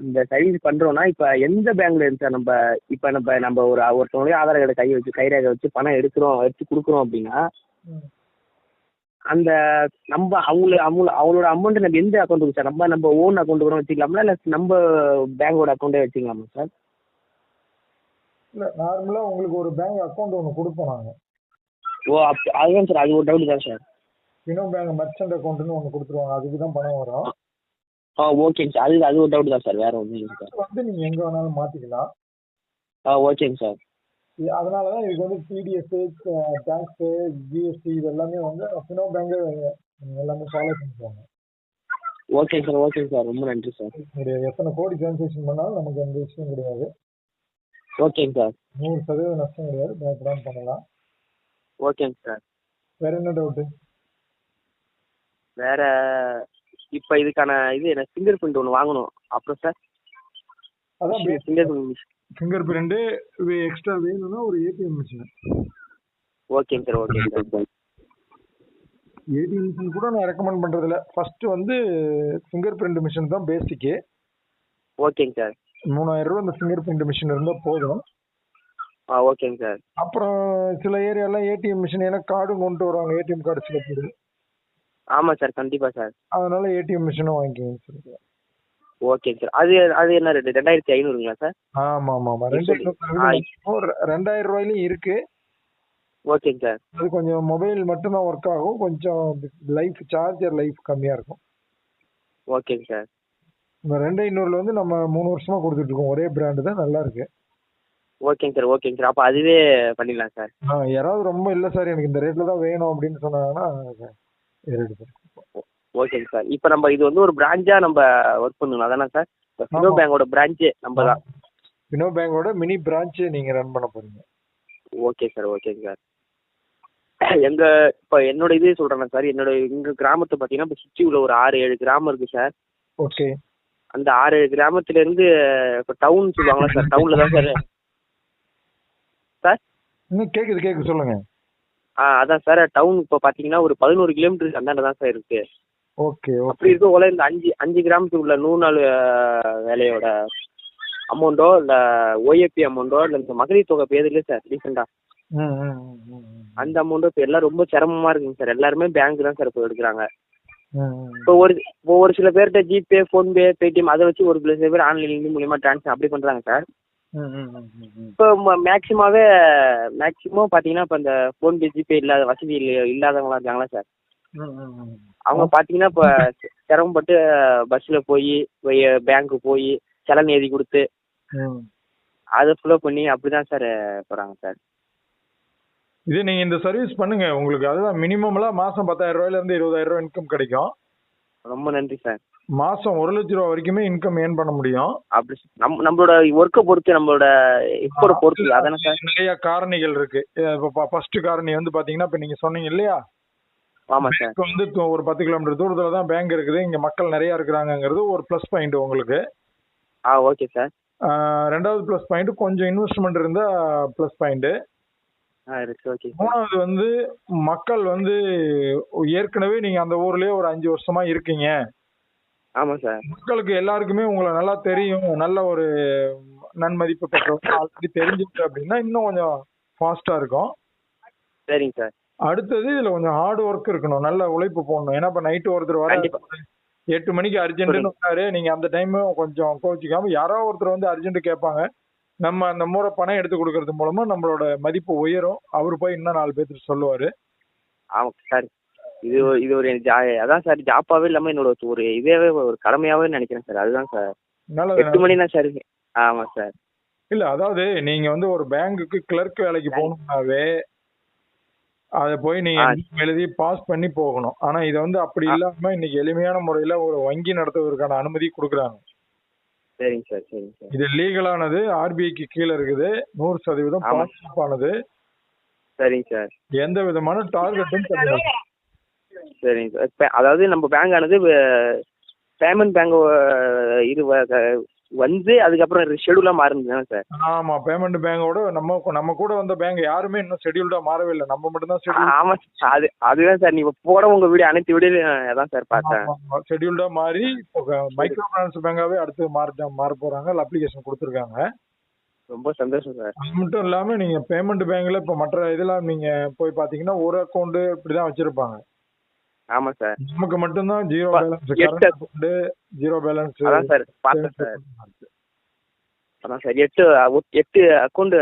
இந்த சர்வீஸ் பண்றோம்னா இப்ப எந்த பேங்க்ல இருந்து சார் நம்ம இப்ப நம்ம நம்ம ஒரு ஒருத்தவங்களுடைய ஆதார் கார்டு கை வச்சு கைரேகை வச்சு பணம் எடுக்கிறோம் எடுத்து கொடுக்குறோம் அப்படின்னா. அந்த நம்ம அவங்கள அவங்க அவங்களோட அமௌண்ட் நம்ம எந்த அக்கௌண்ட்டுக்கு சார் நம்ம நம்ம ஓன் அக்கௌண்ட் கூட வச்சுக்கலாமா இல்லை நம்ம பேங்கோட அக்கௌண்ட்டே வச்சுக்கலாமா சார் இல்ல நார்மலா உங்களுக்கு ஒரு பேங்க் அக்கௌண்ட் ஒன்று கொடுப்போம் நாங்க. ஓ அப் அதுதான் சார் அது ஒரு டவுட் தான் சார் பினோ பேங்க் மர்ச்சன்ட் அக்கௌண்ட்னு ஒன்று கொடுத்துருவாங்க. அதுக்கு தான் பணம் வரும். ஆ ஓகேங்க சார் அது அது ஒரு டவுட் தான் சார் வேற ஒன்றும் இல்லை சார் வந்து நீங்க எங்க வேணாலும் மாத்திக்கலாம். ஆ ஓகேங்க சார் இது- அதனால தான் இதுக்கு வந்து டிடிஎஸ் டேக்ஸ் ஜிஎஸ்டி இது எல்லாமே வந்து பினோ பேங்க் எல்லாமே ஃபாலோ பண்ணிக்குவாங்க ஓகேங்க சார் ஓகேங்க சார் ரொம்ப நன்றி சார் உங்களுடைய எத்தனை கோடி டிரான்சாக்ஷன் பண்ணாலும் நமக்கு எந்த விஷயம் கிடையாது. ஓகேங்க சார் நூறு சதவீதம் நஷ்டம் கிடையாது. பயப்படாம பண்ணலாம். ஓகேங்க சார் வேற என்ன டவுட்டு வேற இப்போ இதுக்கான இது என்ன ஃபிங்கர் பிரிண்ட் ஒன்று வாங்கணும். அப்புறம் சார் அதான் fingerprint fingerprint extra வேணும்னா ஒரு ஏடிஎம் மிஷின் ஓகேங்க சார் ஓகேங்க சார் ஏடிஎம் மிஷின் கூட நான் ரெக்கமெண்ட் பண்றது இல்ல ஃபர்ஸ்ட் வந்து ஃபிங்கர் பிரிண்ட் மிஷின் தான் பேசிக்கு ஓகேங்க சார் மூணாயிரம் ரூபா அந்த ஃபிங்கர் பிரிண்ட் மிஷின் இருந்தா போதும். ஆ ஓகேங்க சார் அப்புறம் சில ஏரியாலாம் ஏடிஎம் மிஷின் ஏன்னா கார்டும் கொண்டு வருவாங்க. ஏடிஎம் கார்டு சில பேர். ஆமாம் சார் கண்டிப்பாக சார். அதனால ஏடிஎம் மிஷினும் வாங்கிக்கோங்க சார். ஓகேங்க சார். அது அது என்ன ரேட்டு ரெண்டாயிரத்தி ஐநூறுங்களா சார்? ஆமா ஆமா ஆமா. ரெண்டு ரெண்டாயிரம் ரூபாயிலும் இருக்கு. ஓகேங்க சார். அது கொஞ்சம் மொபைல் மட்டும்தான் ஒர்க் ஆகும். கொஞ்சம் லைஃப் சார்ஜர் லைஃப் கம்மியா இருக்கும். ஓகேங்க சார். இந்த ரெண்டு ஐநூறுல வந்து நம்ம மூணு வருஷமா கொடுத்துட்டு இருக்கோம். ஒரே பிராண்டு தான் நல்லா இருக்கு. ஓகேங்க சார் ஓகேங்க சார். அப்போ அதுவே பண்ணிடலாம் சார். ஆ, யாராவது ரொம்ப இல்ல சார் எனக்கு இந்த ரேட்ல தான் வேணும் அப்படின்னு சொன்னாங்கன்னா ஓகேங்க சார் இப்போ நம்ம இது வந்து ஒரு பிரான்ச்சாக நம்ம ஒர்க் பண்ணணும். அதானே சார்? இப்போ ஃபினோ. பேங்கோட பிரான்ச்சு நம்ம தான். வினோ பேங்கோட மினி பிரான்ச் நீங்க ரன் பண்ண போறீங்க. ஓகே சார் ஓகேங்க சார். எங்க இப்போ என்னோட இது சொல்றேன் சார். என்னோட எங்க கிராமத்தை பார்த்தீங்கன்னா இப்போ சுற்றி உள்ள ஒரு ஆறு ஏழு கிராமம் இருக்கு சார். ஓகே. அந்த ஆறு ஏழு கிராமத்துல இருந்து இப்போ டவுன் சொல்லுவாங்களா சார் டவுன்ல தான் சார் சார். இன்னும் கேக்குது கேக்குது சொல்லுங்க. ஆ அதான் சார் டவுன் இப்போ பார்த்தீங்கன்னா ஒரு பதினோரு கிலோமீட்டருக்கு அந்தாண்ட தான் சார் இருக்கு ஓகே அப்படி ஓகே இருக்க போல இந்த அஞ்சு அஞ்சு கிராமத்துக்கு உள்ள நூறு நாள் வேலையோட அமௌண்ட்டோ இல்லை ஓஏபி அமௌண்ட்டோ இல்லை இந்த மகளிர் தொகை இப்போ இல்லை சார் ரீசெண்டாக. அந்த அமௌண்ட்டும் இப்போ எல்லாம் ரொம்ப சிரமமா இருக்குங்க சார் எல்லாருமே பேங்க் தான் சார் இப்போ எடுக்கிறாங்க. இப்போ ஒரு இப்போ ஒரு சில பேர்கிட்ட ஜிபே ஃபோன்பே பேடிஎம் அதை வச்சு ஒரு சில பேர் ஆன்லைன் மூலியமா ட்ரான்ஸ்ஃபர் அப்படி பண்ணுறாங்க சார். இப்போ மேக்ஸிமாவே மேக்ஸிமம் பார்த்தீங்கன்னா இப்போ இந்த ஃபோன்பே ஜிபே இல்லாத வசதி இல்ல- இல்லாதவங்களாம் இருக்காங்களா சார். அவங்க பார்த்தீங்கன்னா இப்போ சிரமப்பட்டு பஸ்ஸில் போய் பேங்க்கு போய் செலன் எழுதி கொடுத்து. அதை ஃபுல்லோ பண்ணி அப்படி தான் சார் போகிறாங்க சார் இது நீங்க இந்த சர்வீஸ் பண்ணுங்க. உங்களுக்கு அதுதான் மினிமம்லாம் மாசம் பத்தாயிரம் ரூபாயில இருந்து இருபதாயிரம் ரூபாய் இன்கம் கிடைக்கும். ரொம்ப நன்றி சார் மாசம் ஒரு லட்ச ரூபா வரைக்குமே இன்கம் ஏர்ன் பண்ண முடியும். அப்படி நம் நம்மளோட ஒர்க்கை பொறுத்து நம்மளோட இப்போ பொறுத்து. அதானே சார்? நிறைய காரணிகள் இருக்கு. இப்போ ஃபர்ஸ்ட் காரணி வந்து பாத்தீங்கன்னா இப்ப நீங்க சொன்னீங்க இல்லையா? ஆமாம் சார். வந்து ஒரு பத்து கிலோமீட்டர் தூரத்துல தான் பேங்க் இருக்குது. இங்க மக்கள் நிறைய இருக்கிறாங்கங்கிறது ஒரு ப்ளஸ் பாயிண்ட் உங்களுக்கு. ஆ ஓகே சார். ரெண்டாவது ப்ளஸ் பாயிண்ட் கொஞ்சம் இன்வெஸ்ட்மெண்ட் இருந்தா ப்ளஸ் பாயிண்ட் மூணாவது வந்து மக்கள் வந்து ஏற்கனவே நீங்க அந்த ஊர்லயே ஒரு அஞ்சு வருஷமா இருக்கீங்க. ஆமாம் சார். மக்களுக்கு எல்லாருக்குமே உங்களை நல்லா தெரியும் நல்ல ஒரு நன்மதிப்பு பெற்றவங்க ஆல்ரெடி தெரிஞ்சிருக்கு அப்படின்னா இன்னும் கொஞ்சம் ஃபாஸ்டா இருக்கும். சரிங்க சார். அடுத்தது இதுல கொஞ்சம் ஹார்ட் ஒர்க் இருக்கணும் நல்ல உழைப்பு போடணும். ஏன்னா இப்ப நைட்டு ஒருத்தர் வர. எட்டு மணிக்கு அர்ஜென்ட்னு வந்தாரு நீங்க அந்த டைம் கொஞ்சம் கோச்சிக்காம யாரோ ஒருத்தர் வந்து அர்ஜென்ட் கேட்பாங்க. நம்ம அந்த முறை பணம் எடுத்து கொடுக்கறது மூலமா நம்மளோட மதிப்பு உயரும். அவர் போய் இன்னும் நாலு பேர்த்துட்டு சொல்லுவாரு. ஆமாம் சார். இது ஒரு- இது ஒரு ஜா அதான் சார் ஜாப்பாவே இல்லாமல் என்னோட ஒரு இதேவே ஒரு கடமையாவே நினைக்கிறேன் சார். அதுதான் சார். நல்லது எட்டு மணி தான் சார். ஆமாம் சார். இல்ல அதாவது நீங்க வந்து ஒரு பேங்குக்கு கிளர்க் வேலைக்கு போகணும்னாவே அதை போய் நீங்க எழுதி பாஸ் பண்ணி போகணும். ஆனா இதை வந்து அப்படி. இல்லாம இன்னைக்கு எளிமையான முறையில ஒரு வங்கி நடத்துவதற்கான அனுமதி கொடுக்குறாங்க. சரிங்க சார் சரிங்க சார். இது லீகலானது ஆர்பிஐக்கு கீழே இருக்குது. நூறு சதவீதம் ஆமா. பாதுகாப்பு ஆனது. சரிங்க சார். எந்த விதமான டார்கெட்டும் கிடையாது சரிங்க சார். இப்போ அதாவது நம்ம பேங்க் ஆனது பேமெண்ட் பேங்க் இது வந்து அதுக்கப்புறம் ஷெடியூலாக மாறுனது தானே சார்? ஆமா பேமெண்ட் பேங்கோட நம்ம நம்ம கூட வந்த பேங்க் யாருமே இன்னும் ஷெட்யூல்டா மாறவே இல்லை. நம்ம மட்டும் தான் ஷெட்யூல் ஆமாம் அது அதுதான் சார். நீங்கள் போட உங்கள் வீடியோ அனைத்து வீடியோ அதான் சார் பார்த்தேன். ஷெட்யூல்டா மாறி மைக்ரோ ஃபைனான்ஸ் பேங்காவே அடுத்து மாற மாற போறாங்க. அப்ளிகேஷன் கொடுத்துருக்காங்க. ரொம்ப சந்தோஷம் சார். அது மட்டும் இல்லாம நீங்க பேமெண்ட் பேங்க்ல இப்ப மற்ற இதெல்லாம் நீங்க போய் பாத்தீங்கன்னா ஒரு அக்கௌண்ட் இப்படிதான் வச்சிருப்பாங்க. ஆமாம் சார். நமக்கு மட்டும்தான் ஜீரோ ப- பேலன்ஸ் ஜீரோ பேலன்ஸ் அதான் சார் பார்த்தேன் சார். அதான் சார் எட்டு எட்டு அக்கௌண்ட்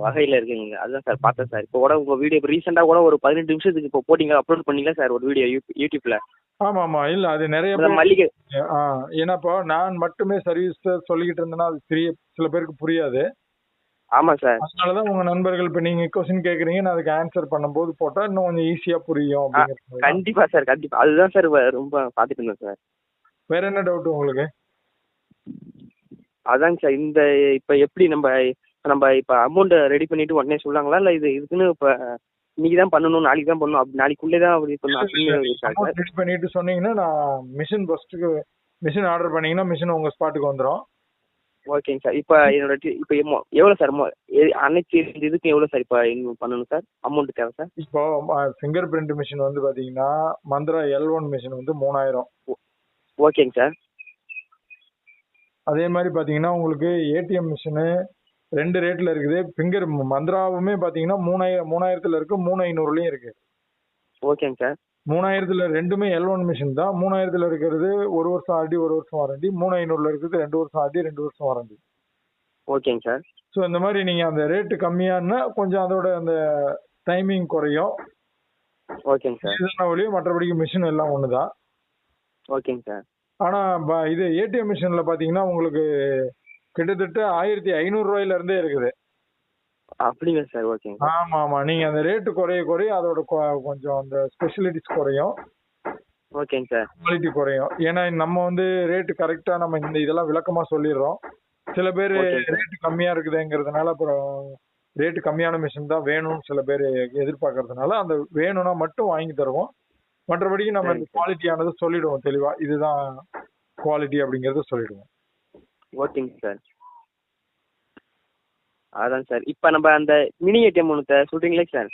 வகையில் இருக்குங்க. அதுதான் சார் பார்த்தேன் சார். இப்போ கூட உங்கள் வீடியோ இப்போ ரீசெண்டாக கூட ஒரு பதினெட்டு நிமிஷத்துக்கு இப்போ போட்டிங்க அப்லோட் பண்ணீங்களா சார் ஒரு வீடியோ யூடியூப்ல? ஆமா ஆமா இல்ல அது நிறைய மல்லிகை ஏன்னா இப்போ நான் மட்டுமே சர்வீஸ் சொல்லிக்கிட்டு இருந்தேன்னா அது தெரிய சில பேருக்கு புரியாது. ஆமாம் சார். அதனாலதான் உங்க நண்பர்கள் இப்ப நீங்க கொஸ்டின் கேக்குறீங்க நான் அதுக்கு ஆன்சர் பண்ணும்போது போட்டா இன்னும் கொஞ்சம் ஈஸியா புரியும் கண்டிப்பாக சார் கண்டிப்பாக அதுதான் சார் ரொம்ப இருந்தேன் சார். வேற என்ன டவுட் உங்களுக்கு? அதாங்க சார் இந்த இப்போ எப்படி நம்ம நம்ம இப்போ அமௌண்ட் ரெடி பண்ணிட்டு உடனே சொல்லாங்களா? இல்லை இது இதுக்குன்னு இப்போ இன்னைக்கு தான் பண்ணணும் நாளைக்கு தான் பண்ணணும் அப்படி நாளைக்குள்ளே தான் அப்படி பண்ணணும் ரெடி பண்ணிட்டு சொன்னீங்கன்னா நான் மிஷின் ஃபர்ஸ்ட்டுக்கு மிஷின் ஆர்டர் பண்ணீங்கன்னா மிஷின் உங்க ஸ்பாட்டுக்கு வந்துடும் ஓகேங்க சார் இப்போ என்னோட இப்போ எவ்வளோ சார் அனைத்து இதுக்கும் எவ்வளோ சார் இப்போ பண்ணணும் சார் அமௌண்ட் தேவை சார் இப்போ ஃபிங்கர் பிரிண்ட் மிஷின் வந்து பாத்தீங்கன்னா மந்த்ரா எல் ஒன் மிஷின் வந்து மூணாயிரம். ஓகேங்க சார் அதே மாதிரி பாத்தீங்கன்னா உங்களுக்கு ஏடிஎம் மிஷினு ரெண்டு ரேட்ல இருக்குது. ஃபிங்கர் மந்த்ராவுமே பாத்தீங்கன்னா மூணாயிரம் மூணாயிரத்துல இருக்கு மூணு ஐநூறுலயும் இருக்கு. ஓகேங்க சார் மூணாயிரத்துல ரெண்டுமே எல் ஒன் மிஷின் தான். மூணாயிரத்துல இருக்கிறது ஒரு வருஷம் ஆர்டி ஒரு வருஷம் வாரண்டி மூணு ஐநூறுல இருக்கிறது ரெண்டு வருஷம் ஆர்டி ரெண்டு வருஷம் வாரண்டி ஓகேங்க சார் ஸோ இந்த மாதிரி நீங்க அந்த ரேட்டு கம்மியானா கொஞ்சம் அதோட அந்த டைமிங் குறையும். ஓகேங்க சார் இதுதான வழியும் மற்றபடிக்கு மிஷின் எல்லாம் ஒண்ணுதான். ஓகேங்க சார் ஆனா ப- இது ஏடிஎம் மிஷின்ல பாத்தீங்கன்னா உங்களுக்கு கிட்டத்தட்ட ஆயிரத்தி ஐநூறு ரூபாயில இருந்தே இருக்குது. அப்படிங்க சார்? ஓகேங்க ஆமா ஆமா. நீங்க அந்த ரேட்டு குறைய குறைய அதோட கொஞ்சம் அந்த ஸ்பெஷலிட்டிஸ் குறையும். ஓகேங்க சார். குவாலிட்டி குறையும். ஏன்னா நம்ம வந்து ரேட்டு கரெக்டா நம்ம இந்த இதெல்லாம் விளக்கமா சொல்லிடுறோம். சில பேர். ரேட்டு கம்மியா இருக்குதுங்கிறதுனால அப்புறம் ரேட்டு கம்மியான மிஷின் தான் வேணும்னு சில பேர் எதிர்பார்க்கறதுனால அந்த வேணும்னா மட்டும் வாங்கி தருவோம். மற்றபடிக்கு நம்ம. குவாலிட்டியானது சொல்லிடுவோம். தெளிவா. இதுதான் குவாலிட்டி அப்படிங்கறத சொல்லிடுவோம். ஓகேங்க சார். அதான் சார் இப்போ நம்ம அந்த மினி ஏடிஎம் ஒன்று சொல்கிறீங்களே சார்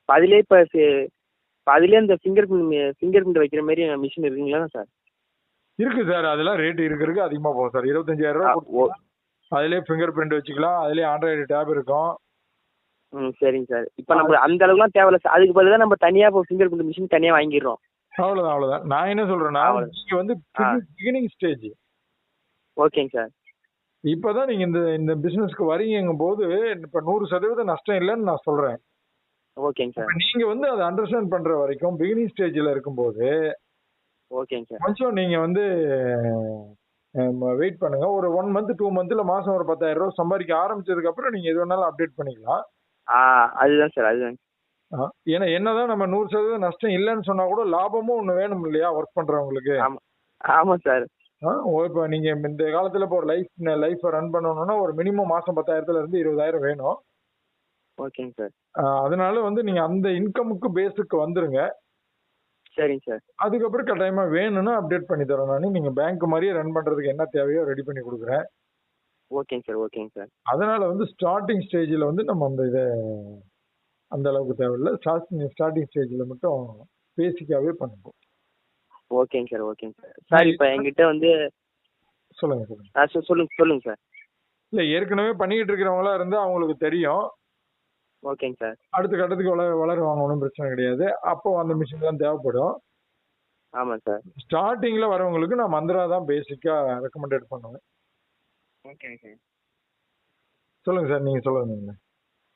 இப்போ அதிலே இப்போ இப்போ அதிலே இந்த ஃபிங்கர் பிரிண்ட் ஃபிங்கர் பிரிண்ட் வைக்கிற மாதிரி மிஷின் இருக்குங்களா சார் இருக்கு சார் அதெல்லாம் ரேட் இருக்கு இருக்கு அதிகமா போகும் சார் இருபத்தஞ்சாயிரம் கொடுத்தீங்கன்னா அதிலே ஃபிங்கர் பிரிண்ட் வச்சுக்கலாம். அதிலே ஆண்ட்ராய்டு டேப் இருக்கும். ம் சரிங்க சார் இப்போ நம்ம அந்த அளவுக்குலாம் தேவையில்ல சார் அதுக்கு பதிலாக நம்ம தனியாக இப்போ ஃபிங்கர் பிரிண்ட் மிஷின் தனியாக வாங்கிடுறோம். அவ்வளவுதான் அவ்வளவுதான். நான் என்ன சொல்றேன்னா அவ்வளவுதான். நீங்க வந்து. பிகினிங் ஸ்டேஜ் ஓகேங்க சார் இப்பதான் நீங்க இந்த இந்த பிசினஸ்க்கு வரீங்கும் போது இப்ப நூறு சதவீதம் நஷ்டம் இல்லைன்னு நான் சொல்றேன். ஓகேங்க சார். நீங்க வந்து அதை அண்டர்ஸ்டாண்ட் பண்ற வரைக்கும் பிகினிங் ஸ்டேஜ்ல இருக்கும்போது ஓகேங்க சார். கொஞ்சம் நீங்க வந்து வெயிட் பண்ணுங்க. ஒரு ஒன் மந்த் டூ மந்த்ல மாசம் ஒரு பத்தாயிரம் ரூபாய் சம்பாதிக்க ஆரம்பிச்சதுக்கு அப்புறம் நீங்க எது வேணாலும் அப்டேட் பண்ணிக்கலாம். அதுதான் சார் அதுதான் ஏன்னா என்னதான் நம்ம நூறு சதவீதம் நஷ்டம் இல்லைன்னு சொன்னா கூட லாபமும் ஒண்ணு வேணும் இல்லையா ஒர்க் பண்றவங்களுக்கு? ஆமாம் ஆமாம் சார். இப்ப நீங்க இந்த காலத்துல இப்போ ஒரு லைஃப் லைஃப் ரன் பண்ணணும்னா ஒரு மினிமம் மாசம் பத்தாயிரத்துல இருந்து இருபதாயிரம் வேணும். ஓகேங்க சார். அதனால வந்து நீங்க அந்த இன்கமுக்கு பேஸுக்கு வந்துருங்க. சரிங்க சார். அதுக்கப்புறம் கட்டாயமா வேணும்னா அப்டேட் பண்ணி தரேன் நான். நீங்க பேங்க் மாதிரியே ரன் பண்றதுக்கு என்ன தேவையோ ரெடி பண்ணி கொடுக்குறேன். ஓகேங்க சார் ஓகேங்க சார். அதனால வந்து ஸ்டார்டிங் ஸ்டேஜ்ல வந்து நம்ம அந்த இதை அந்த அளவுக்கு தேவையில்லை. ஸ்டார்டிங் ஸ்டார்டிங் ஸ்டேஜ்ல மட்டும் பேசிக்காவே பண்ணுவோம். ஓகேங்க சார் ஓகேங்க சார். சார் இப்போ என்கிட்ட வந்து சொல்லுங்க சொல்லுங்க. ஆ சொ- சொல்லுங்க சொல்லுங்க சார். இல்ல ஏற்கனவே பண்ணிக்கிட்டு இருக்கிறவங்களா இருந்தா அவங்களுக்கு தெரியும். ஓகேங்க சார். அடுத்த கட்டத்துக்கு வளர வளருவாங்க ஒன்றும் பிரச்சனை கிடையாது. அப்போ அந்த மிஷின் தான் தேவைப்படும். ஆமாம் சார். ஸ்டார்டிங்ல வரவங்களுக்கு நான் மந்த்ரா தான் பேசிக்கா ரெக்கமெண்டட் பண்ணுவேன். ஓகேங்க சார். சொல்லுங்க சார் நீங்க சொல்லுங்க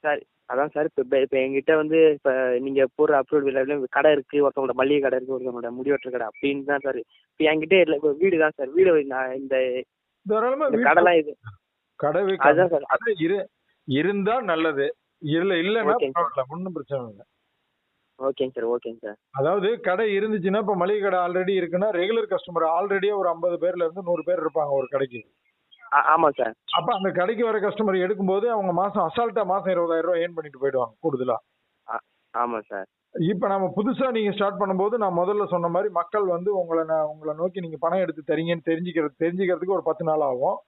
சார் அதான் சார் இப்போ இப்போ என்கிட்ட வந்து இப்போ நீங்கள் போடுற அப்லோட் வீடியோவில் கடை இருக்குது ஒருத்தவங்களோட மளிகை கடை இருக்குது ஒருத்தவங்களோட முடிவெட்டுற கடை அப்படின்னு தான் சார் இப்போ என்கிட்ட இல்லை இப்போ வீடு தான் சார் வீடு நான் இந்த இந்த கடைலாம் இது கடை அதுதான் சார் கடை இரு இருந்தா நல்லது. இல்ல இல்லன்னா ஒன்றும் பிரச்சனை இல்லை. ஓகேங்க சார் ஓகேங்க சார் அதாவது கடை இருந்துச்சுன்னா இப்ப மளிகை கடை ஆல்ரெடி இருக்குன்னா ரெகுலர் கஸ்டமர் ஆல்ரெடியே ஒரு ஐம்பது பேர்ல இருந்து நூறு பேர் இருப்பாங்க ஒரு கடைக்கு. ஆ ஆமாம் சார். அப்ப அந்த கடைக்கு வர கஸ்டமர் எடுக்கும்போது அவங்க மாசம் அசால்ட்டா மாசம் இருபதாயிரம் ரூபாய் ஏர்ன் பண்ணிட்டு போயிடுவாங்க கூடுதலா. ஆமாம் சார். இப்ப நம்ம புதுசா நீங்க ஸ்டார்ட் பண்ணும்போது நான் முதல்ல சொன்ன மாதிரி மக்கள் வந்து உங்களை உங்களை நோக்கி நீங்க பணம் எடுத்து தரீங்கன்னு தெரிஞ்சுக்கிறது தெரிஞ்சுக்கிறதுக்கு ஒரு பத்து நாள் ஆகும்.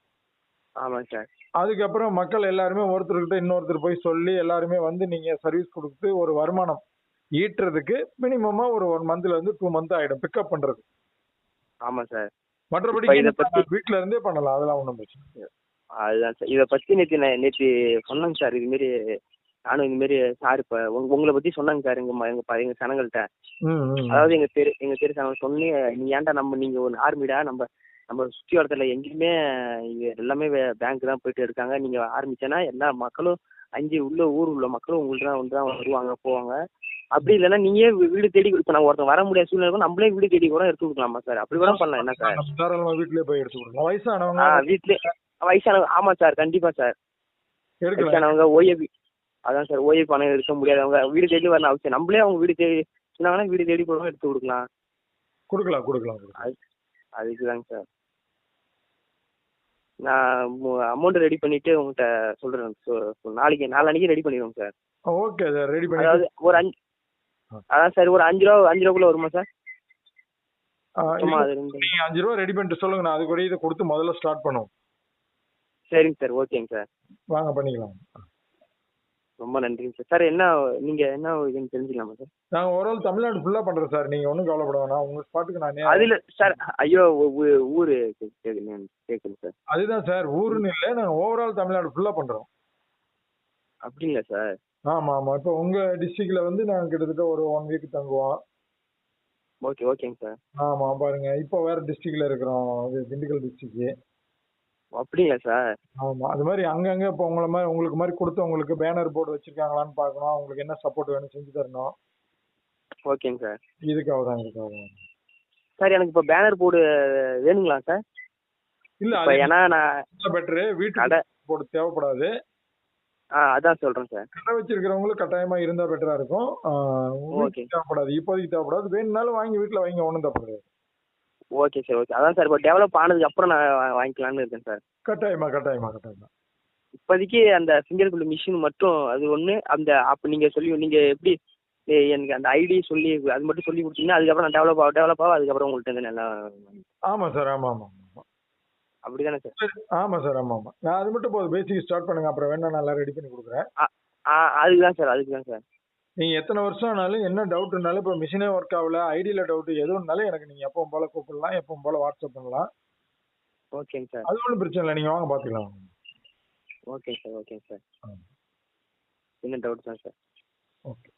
ஆமாங்க சார். அதுக்கப்புறம் மக்கள் எல்லாருமே ஒருத்தர்கிட்ட இன்னொருத்தர் போய் சொல்லி எல்லாருமே வந்து நீங்க சர்வீஸ் கொடுத்து ஒரு வருமானம் ஈட்டுறதுக்கு மினிமமா ஒரு ஒன் மந்த்ல இருந்து டூ மந்த் ஆயிடும். பிக்கப் பண்றது. ஆமாம் சார். மற்றபடி இத பத்தி- வீட்ல இருந்தே பண்ணலாம். அதெல்லாம் ஒண்ணும் பிரச்சனை. அதுதான் சார். இதை பற்றி நேற்று நான் நேற்று சொன்னாங்க சார். இதுமாரி நானும் இதுமாரி சார் இப்போ உங்க உங்களை பற்றி சொன்னாங்க சார். எங்கள் எங்கள் எங்கள் சனங்கள்கிட்ட. அதாவது எங்கள் தெரு எங்கள் தெரு சனங்கள் சொன்னி நீ ஏன்டா நம்ம நீங்கள் ஒரு ஆர்மிடா நம்ம நம்ம சுற்றி இடத்துல எங்கேயுமே எல்லாமே பேங்க் தான் போயிட்டு இருக்காங்க. நீங்கள் ஆரம்பிச்சேன்னா எல்லா மக்களும் அஞ்சு உள்ள ஊர் உள்ள மக்களும் உங்கள்ட்ட தான் வந்து தான் வருவாங்க போவாங்க. அப்படி இல்லைன்னா நீயே வீடு தேடி இப்போ நான் ஒருத்தன் வர முடியாத சூழ்நிலை இருக்கும், நம்மளே வீடு தேடி கூட எடுத்து கொடுக்கலாமா சார்? அப்படி கூட பண்ணலாம். என்ன சார்? நம்ம தாராளமா வீட்லயே போய் எடுத்து கொடுக்கலாம். ஆ வயசானவங்க வீட்லயே. வயசானவங்க ஆமாம் சார். கண்டிப்பாக சார். வயசானவங்க ஓய்வு அதான் சார் ஓய்வு பணம் எடுக்க முடியாதவங்க வீடு தேடி வரணும் அவசியம். நம்மளே அவங்க வீடு தேடி சொன்னாங்கன்னா வீடு தேடி கூட எடுத்து கொடுக்கலாம். கொடுக்கலாம் கொடுக்கலாம் கொடுக்கலாம். அதுக்கு தாங்க சார். நான் அமௌண்ட் ரெடி பண்ணிட்டு உங்கள்கிட்ட சொல்கிறேன் ஸோ நாளைக்கு நாளான்னைக்கு ரெடி பண்ணிடுவோம் சார். ஓகே சார் ரெடி பண்ணி ஒரு அஞ்சு அதான் சார் ஒரு அஞ்சு ரூபா அஞ்சு ரூபாக்குள்ள வருமா சார்? அது நீங்க அஞ்சு ரூபா ரெடி பண்ணிட்டு சொல்லுங்க நான் அதுக்கு இதை கொடுத்து முதல்ல ஸ்டார்ட் பண்ணுவோம். சரிங்க சார். ஓகேங்க சார். வாங்க பண்ணிக்கலாம். ரொம்ப நன்றிங்க சார். சார் என்ன நீங்கள் என்ன இதுன்னு தெரிஞ்சுக்கலாமா சார்? நாங்க ஓவரால் தமிழ்நாடு ஃபுல்லா பண்றோம் சார். நீங்க ஒன்றும் கவலைப்பட வேணாம். உங்க ஸ்பாட்டுக்கு நான் அதில் சார் ஐயோ ஊரு கேட்குறேன் சார். அதுதான் சார். ஊருன்னு இல்லை நாங்க ஓவரால் தமிழ்நாடு ஃபுல்லா பண்றோம். அப்படிங்களா சார்? ஆமா ஆமா. இப்போ உங்க டிஸ்ட்ரிக்ட்ல வந்து நாங்க கிட்டத்தட்ட ஒரு ஒன் வீக் தங்குவோம். ஓகே ஓகேங்க சார் ஆமா பாருங்க. இப்போ வேற டிஸ்ட்ரிக்ட்ல இருக்கிறோம். இது திண்டுக்கல் டிஸ்ட்ரிக்ட் அப்படிங்களா சார் ஆமா. அது மாதிரி அங்கங்க இப்போ உங்களை மாதிரி உங்களுக்கு மாதிரி கொடுத்து உங்களுக்கு பேனர் போர்டு வச்சிருக்காங்களான்னு பார்க்கணும். உங்களுக்கு என்ன சப்போர்ட் வேணும் செஞ்சு தரணும். ஓகேங்க சார் இதுக்காக தான் இதுக்காக தான். சார் எனக்கு இப்போ பேனர் போர்டு வேணுங்களா சார் இல்ல ஏன்னா நான் பெட்டரு கடை போர்டு தேவைப்படாது. அதான் சொல்கிறேன் சார். கடை வச்சிருக்கிறவங்களுக்கு கட்டாயமா இருந்தா பெட்டரா இருக்கும். Okay. தேவைப்படாது. இப்போதைக்கு தேவைப்படாது. வேணும்னாலும் வாங்கி வீட்டுல வாங்கி ஒண்ணும் தப்பு ஓகே சார் ஓகே. அதான் சார் இப்போ டெவலப் ஆனதுக்கு அப்புறம் நான் வாங்கிக்கலாம்னு இருக்கேன் சார். கட்டாயமா கட்டாயமா கட்டாயமா. இப்போதைக்கு அந்த ஃபிங்கர் பிரிண்ட் மிஷின் மட்டும் அது ஒன்று அந்த அப்போ நீங்கள் சொல்லி நீங்கள் எப்படி எனக்கு அந்த ஐடி சொல்லி அது மட்டும் சொல்லி கொடுத்தீங்கன்னா அதுக்கப்புறம் நான் டெவலப் ஆக டெவலப் ஆக அதுக்கப்புறம் உங்கள்கிட்ட இருந்து நல்லா ஆமா சார் ஆமா ஆமா. ஆமா அப்படி தானே சார்? ஆமா சார் ஆமா ஆமா. நான் அது மட்டும் போதும். பேசிக் ஸ்டார்ட் பண்ணுங்க. அப்புறம் வேணா நல்லா ரெடி பண்ணி கொடுக்குறேன். அதுக்கு தான் சார் அதுக்கு தான் சார். நீங்க எத்தனை வருஷம் ஆனாலும் என்ன டவுட்னாலும் இப்போ மிஷினே ஒர்க் ஆகல ஐடியில டவுட் எதுவும்னாலும் எனக்கு நீங்க எப்பவும் போல கூப்பிடலாம் எப்பவும் போல வாட்ஸ்அப் பண்ணலாம். ஓகேங்க சார். அது ஒன்றும் பிரச்சனை இல்லை. நீங்க வாங்க பாத்துக்கலாம். ஓகேங்க சார் ஓகேங்க சார். என்ன டவுட் தான் சார்? ஓகே